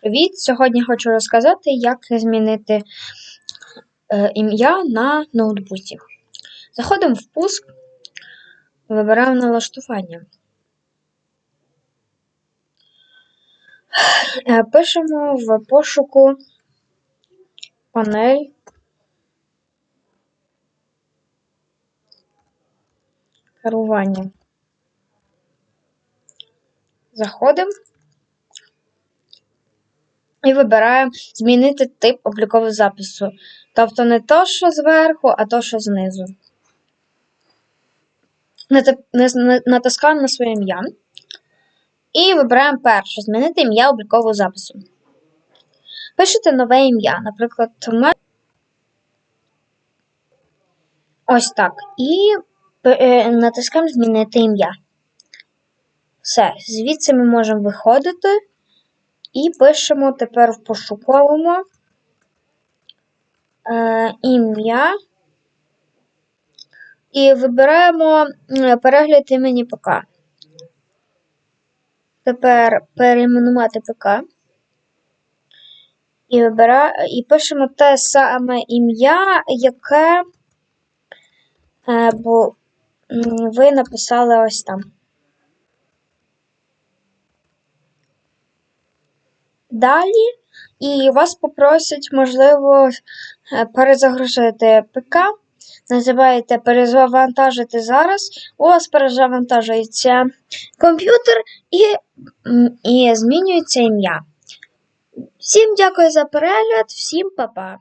Привіт! Сьогодні хочу розказати, як змінити е, ім'я на ноутбуці. Заходимо в пуск, вибираємо налаштування. Е, Пишемо в пошуку панель. Керування. Заходимо. І вибираємо змінити тип облікового запису. Тобто не то, що зверху, а то, що знизу. Натискаємо на своє ім'я. І вибираємо перше змінити ім'я облікового запису. Пишете нове ім'я, наприклад, у ось так. І е, натискаємо змінити ім'я. Все, звідси ми можемо виходити. І пишемо тепер в пошуковому е, ім'я. І вибираємо перегляд імені ПК. Тепер перейменувати ПК. І, вибира... і пишемо те саме ім'я, яке е, бо, ви написали ось там. Далі, і вас попросять, можливо, е, перезагрузити ПК. Називаєте перезавантажити зараз. У вас перезавантажується комп'ютер і, і змінюється ім'я. Всім дякую за перегляд, всім па-па.